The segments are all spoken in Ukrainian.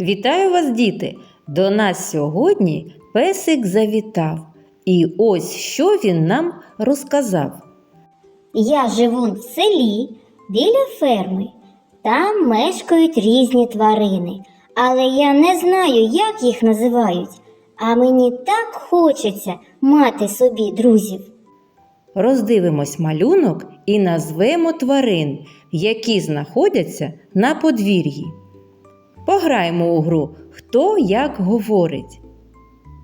Вітаю вас, діти! До нас сьогодні песик завітав. І ось що він нам розказав. Я живу в селі біля ферми. Там мешкають різні тварини, але я не знаю, як їх називають. А мені так хочеться мати собі друзів. Роздивимось малюнок і назвемо тварин, які знаходяться на подвір'ї. Пограємо у гру Хто як говорить.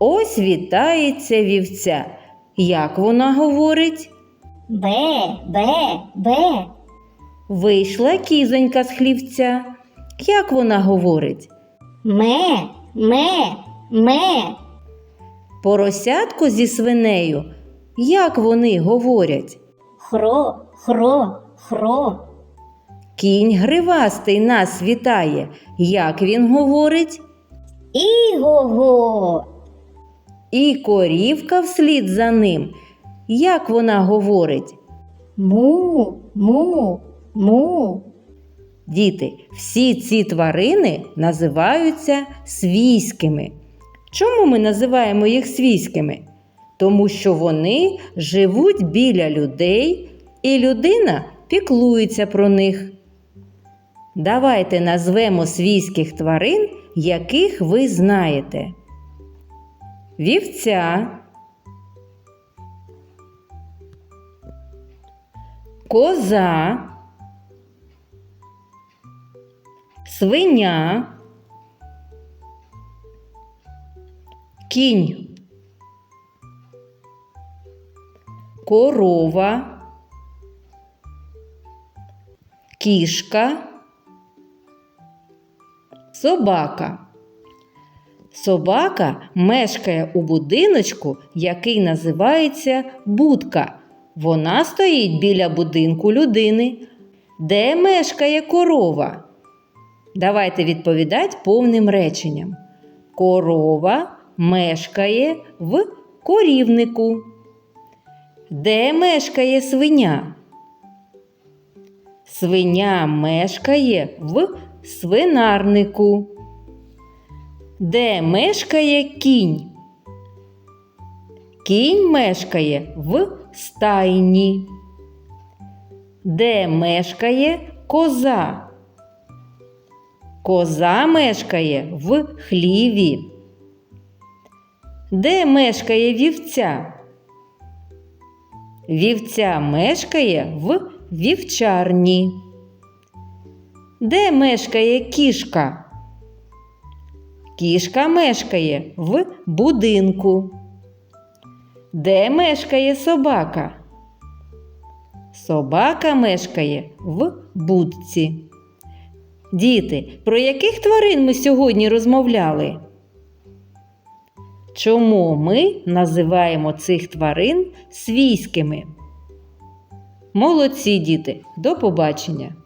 Ось вітається вівця. Як вона говорить? Бе, бе, бе. Вийшла кізонька з хлівця. Як вона говорить? Ме, ме, ме. Поросятко зі свинею. Як вони говорять? Хро, хро, хро. Кінь гривастий нас вітає. Як він говорить? Іго-го. І корівка вслід за ним. Як вона говорить? Му, му, му. Діти, всі ці тварини називаються свійськими. Чому ми називаємо їх свійськими? Тому що вони живуть біля людей, і людина піклується про них. Давайте назвемо свійських тварин, яких ви знаєте. Вівця, коза, свиня, кінь, корова, кішка, собака. Собака мешкає у будиночку, який називається будка. Вона стоїть біля будинку людини. Де мешкає корова? Давайте відповідати повним реченням. Корова мешкає в корівнику. Де мешкає свиня? Свиня мешкає в свинарнику. Де мешкає кінь? Кінь мешкає в стайні. Де мешкає коза? Коза мешкає в хліві. Де мешкає вівця? Вівця мешкає в вівчарні. Де мешкає кішка? Кішка мешкає в будинку. Де мешкає собака? Собака мешкає в будці. Діти, про яких тварин ми сьогодні розмовляли? Чому ми називаємо цих тварин свійськими? Молодці діти, до побачення!